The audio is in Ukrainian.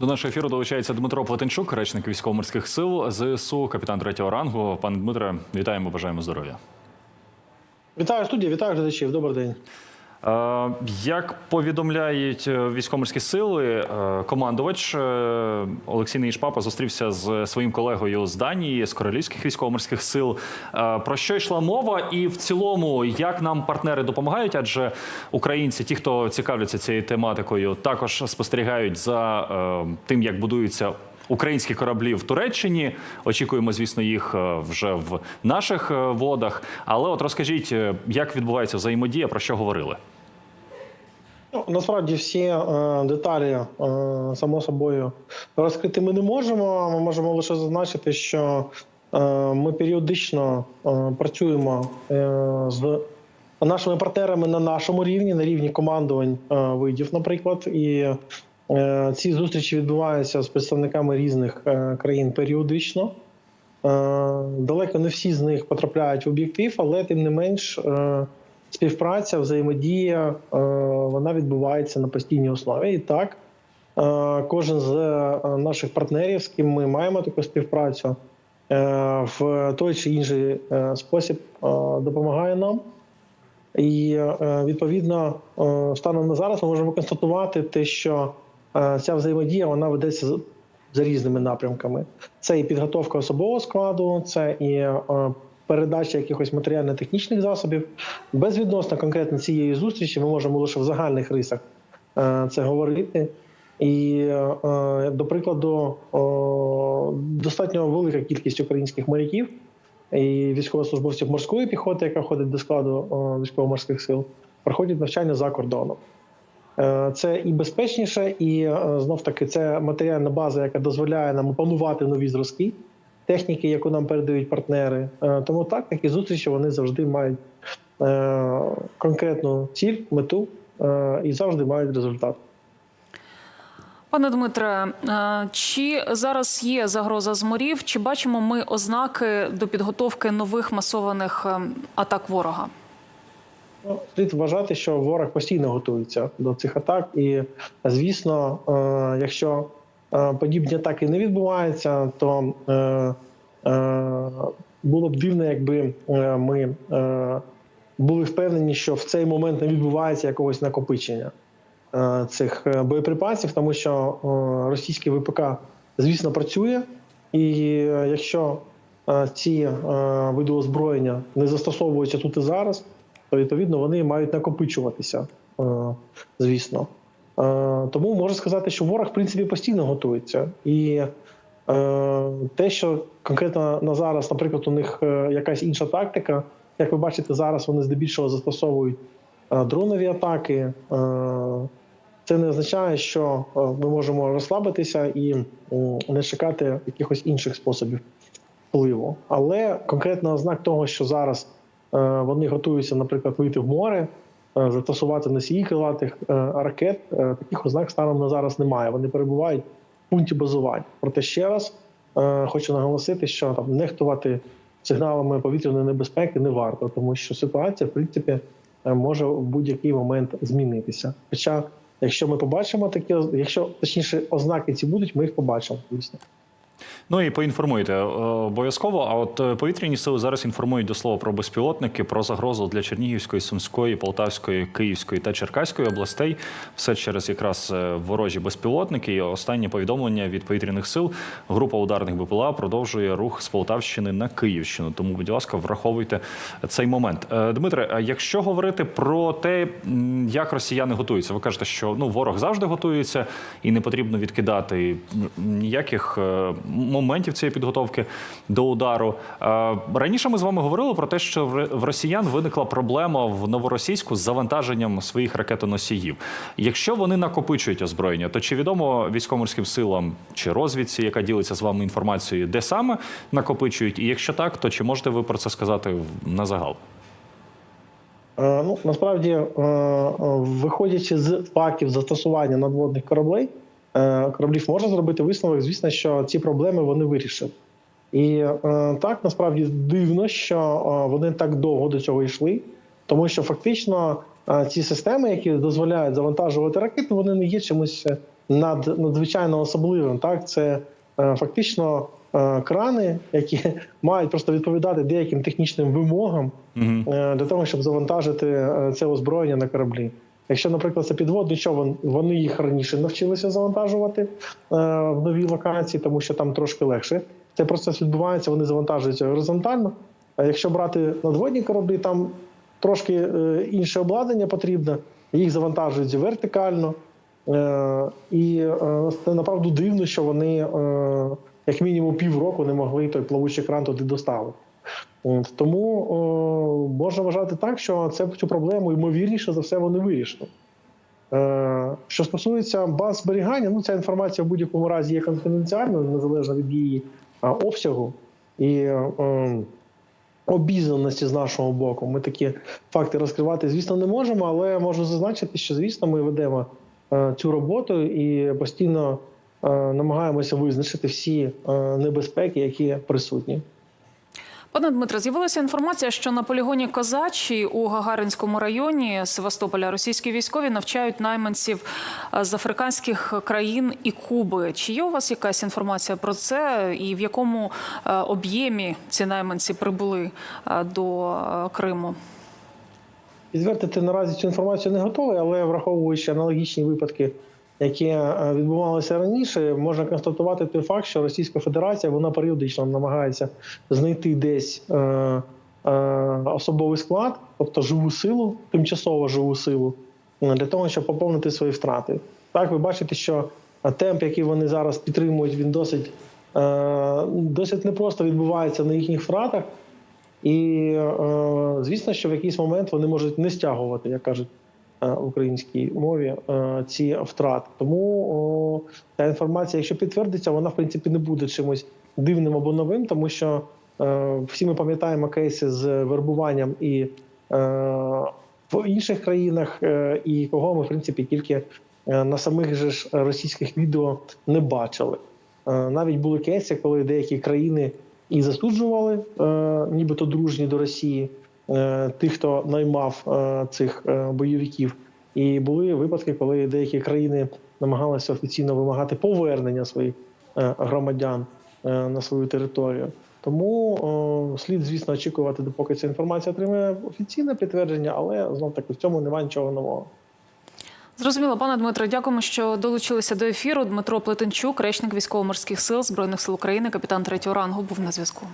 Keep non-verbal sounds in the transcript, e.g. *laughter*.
До нашого ефіру долучається Дмитро Плетенчук, речник військово-морських сил ЗСУ, капітан третього рангу. Пане Дмитре, вітаємо, бажаємо здоров'я. Вітаю студія, вітаю глядачів. Добрий день. Е, Як повідомляють е, військово-морські сили, е, командувач Олексій Нейшпапа зустрівся з своїм колегою з Данії, з королівських військово-морських сил. Про що йшла мова, і в цілому, як нам партнери допомагають? Адже українці, ті, хто цікавляться цією тематикою, також спостерігають за тим, як будуються. Українські кораблі в Туреччині очікуємо, звісно, їх вже в наших водах. Але от розкажіть, як відбувається взаємодія, про що говорили? Ну, насправді всі е, деталі, е, само собою, розкрити ми не можемо. Ми можемо лише зазначити, що е, ми періодично е, працюємо е, з нашими партнерами на нашому рівні, на рівні командувань е, видів, наприклад. І е, ці зустрічі відбуваються з представниками різних е, країн періодично. Е, Далеко не всі з них потрапляють в об'єктив, але тим не менш е, співпраця, взаємодія е, вона відбувається на постійній основі. І так, е, кожен з е, наших партнерів, з ким ми маємо таку співпрацю, в той чи інший спосіб допомагає нам. І відповідно, станом на зараз ми можемо констатувати те, що ця взаємодія вона ведеться за різними напрямками. Це і підготовка особового складу, це і передача якихось матеріально-технічних засобів. Безвідносно конкретно цієї зустрічі ми можемо лише в загальних рисах е, це говорити. І, е, е, до прикладу, достатньо велика кількість українських моряків і військовослужбовців морської піхоти, яка входить до складу військово-морських сил, проходять навчання за кордоном. Це і безпечніше, і знов таки це матеріальна база, яка дозволяє нам опанувати нові зразки техніки, яку нам передають партнери. Е, Тому так, такі зустрічі вони завжди мають е, конкретну ціль, мету е, і завжди мають результат. Пане Дмитре, чи зараз є загроза з морів? Чи бачимо ми ознаки до підготовки нових масованих атак ворога? Ну, слід вважати, що ворог постійно готується до цих атак, і звісно, якщо подібні атаки не відбуваються, то е, е, було б дивно, якби е, ми е, були впевнені, що в цей момент не відбувається якогось накопичення е, цих е, боєприпасів, тому що е, російський ВПК, звісно, працює, і е, якщо е, ці е, види озброєння не застосовуються тут і зараз то відповідно вони мають накопичуватися, е, звісно. Е, Тому можу сказати, що ворог в принципі постійно готується. І е, те, що конкретно на зараз, наприклад, у них е, якась інша тактика, як ви бачите, зараз вони здебільшого застосовують дронові атаки. Це не означає, що ми можемо розслабитися і не чекати якихось інших способів впливу. Але конкретно ознак того, що зараз вони готуються, наприклад, вийти в море, застосувати носії крилатих е, ракет. е, Таких ознак станом на зараз немає. Вони перебувають в пункті базування. Проте ще раз е, хочу наголосити, що там нехтувати сигналами повітряної небезпеки не варто, тому що ситуація, в принципі, е, може в будь-який момент змінитися. Хоча, якщо ми побачимо такі, якщо точніше ознаки ці будуть, ми їх побачимо. Звісно. Ну і поінформуйте е, обов'язково. А от е, повітряні сили зараз інформують до слова про безпілотники, про загрозу для Чернігівської, Сумської, Полтавської, Київської та Черкаської областей. Все через якраз е, ворожі безпілотники. І останнє повідомлення від повітряних сил. Група ударних БПЛА продовжує рух з Полтавщини на Київщину. Тому, будь ласка, враховуйте цей момент. Дмитре, а якщо говорити про те, як росіяни готуються, ви кажете, що ну ворог завжди готується і не потрібно відкидати ніяких моментів цієї підготовки до удару. Е, Раніше ми з вами говорили про те, що в росіян виникла проблема в новоросійську з завантаженням своїх ракетоносіїв. Якщо вони накопичують озброєння, то чи відомо військово-морським силам чи розвідці, яка ділиться з вами інформацією, де саме накопичують? І якщо так, то чи можете ви про це сказати на загал? Е, Ну насправді, е, виходячи з фактів застосування надводних кораблей, кораблів можна зробити висновок, звісно, що ці проблеми вони вирішили. І е, так насправді дивно, що е, вони так довго до цього йшли, тому що фактично е, ці системи, які дозволяють завантажувати ракети, вони не є чимось е, над надзвичайно особливим. Так, це е, фактично е, крани, які *laughs* мають просто відповідати деяким технічним вимогам е, для того, щоб завантажити е, це озброєння на кораблі. Якщо, наприклад, це підводний човен, вони їх раніше навчилися завантажувати е, в новій локації, тому що там трошки легше. Цей процес відбувається, вони завантажуються горизонтально. А якщо брати надводні кораблі, там трошки е, інше обладнання потрібно, їх завантажують вертикально. Е, І е, це направду дивно, що вони е, як мінімум півроку не могли той плавучий кран туди доставити. От, Тому о, можна вважати так, що це цю проблему ймовірніше за все вони вирішили. Е, що стосується баз зберігання, ну ця інформація в будь-якому разі є конфіденціальною, незалежно від її а, обсягу і е, обізнаності з нашого боку. Ми такі факти розкривати, звісно, не можемо, але можу зазначити, що звісно ми ведемо е, цю роботу і постійно е, намагаємося визначити всі е, небезпеки, які присутні. Пане Дмитре, з'явилася інформація, що на полігоні Козачі у Гагаринському районі Севастополя російські військові навчають найманців е, з африканських країн і Куби. Чи є у вас якась інформація про це, і в якому е, об'ємі ці найманці прибули е, до Криму? Підтвердити наразі цю інформацію не готовий, але враховуючи аналогічні випадки, які е, відбувалися раніше, можна констатувати той факт, що Російська Федерація вона періодично намагається знайти десь е, е, особовий склад, тобто живу силу, тимчасово живу силу, для того, щоб поповнити свої втрати. Так, ви бачите, що темп, який вони зараз підтримують, він досить, досить непросто відбувається на їхніх втратах. І звісно, що в якийсь момент вони можуть не стягувати, як кажуть українській мові, е, ці втрати. Тому ця інформація, якщо підтвердиться, вона в принципі не буде чимось дивним або новим, тому що е, всі ми пам'ятаємо кейси з вербуванням і е, в інших країнах, е, і кого ми в принципі тільки е, на самих же ж російських відео не бачили. Е, Навіть були кейси, коли деякі країни і засуджували, е, нібито дружні до Росії, е, тих, хто наймав е, цих е, бойовиків. І були випадки, коли деякі країни намагалися офіційно вимагати повернення своїх е, громадян е, на свою територію. Тому слід, звісно, очікувати, допоки ця інформація отримає офіційне підтвердження, але знов таки в цьому немає нічого нового. Зрозуміло, пане Дмитре, дякуємо, що долучилися до ефіру. Дмитро Плетенчук, речник військово-морських сил збройних сил України, капітан третього рангу, був на зв'язку.